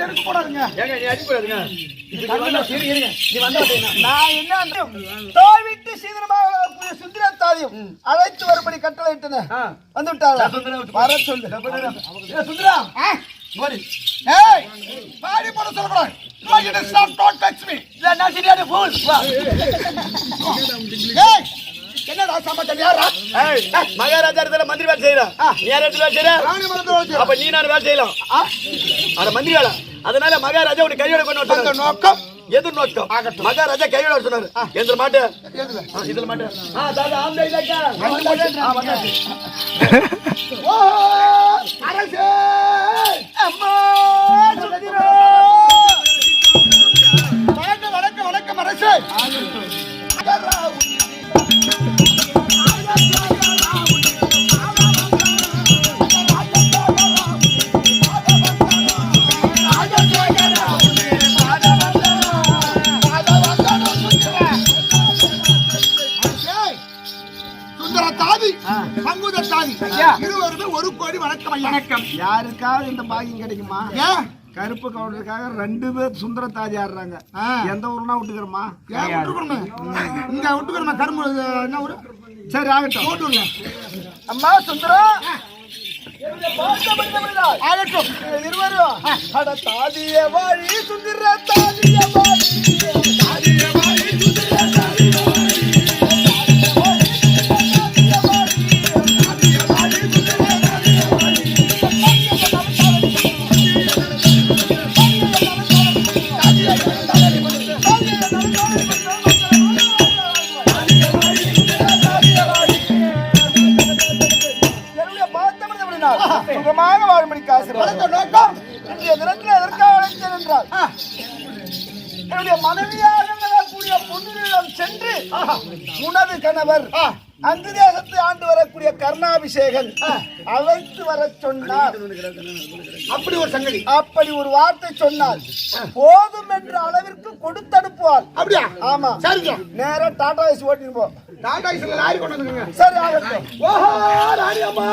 எடுக்க கூடாதுங்க ஏங்க நீ அடிக்கூடாதுங்க இப்ப நான் அழைத்து வரும்படி கட்டளையிட்டன ஆ. வந்து விட்டாங்களா விட்டு வர சொல்லு ஏ, சுந்தரா பாடி போட சொல்லக்கூடாது You stop, don't touch me. நான் சரியான ஃபூல் என்னடா சமாச்சாரம் யாரா மகாராஜா இடத்துல மந்திரி வேலை செய்யறான் நீ யார் இடத்துல வேலை செய்யற அப்ப நீ நான் வேலை செய்யலாம். அட மந்திரி வேலை அதனால மகாராஜா உனக்கு கையோட கொண்டு சொன்னாரு. நோக்கம்? எது நோக்கம். மகாராஜா கையோட சொன்னாரு. எந்த மாட்டு. இதுல மாட்டு. அரசே! அம்மா! வணக்கம், வணக்கம், வணக்கம்! அரசே! தாதி பங்குத தாதி இருவருமே ஒரு கோடி வணக்கம் வணக்கம். யாருக்காவது இந்த பாக்கியம் கிடைக்குமா? கருப்பு கவுண்டருக்காக ரெண்டு பேர் சுந்தர தாதி ஆடுறாங்க. எந்த ஊர்னா விட்டுக்கிறோமா? இங்க விட்டுக்கணுமே கரும்பு என்ன ஊரு? சரி ஆகட்டும். போட்டுருங்க அம்மா சுந்தரம் ஆகட்டும். இருவரும். அட தாதிய வாழி சுந்தர தாதிய வணக்கம் நோக்கம். இன்றைய தினத்தில் எதற்காக அழைத்தேன் என்றால் என்னுடைய மனைவியாக கூடிய பொன்னிடம் சென்று உனது கணவர் அங்கு தேசத்தை ஆண்டு வரக்கூடிய கர்ணாபிஷேகன் அழைத்து வர சொன்னார். அப்படி ஒரு சங்கதி. அப்படி ஒரு வார்த்தை சொன்னால் போதும் என்ற அளவிற்கு கொடுத்தனுப்புவார் அப்படியா? ஆமா. சரிங்க. நேரா டாடா ஏசி ஓட்டின்னு போ. டாடா இஸ்ல லாரி கொண்டு வந்துருங்க. சரி ஆகட்டும். ஓஹோ அம்மா!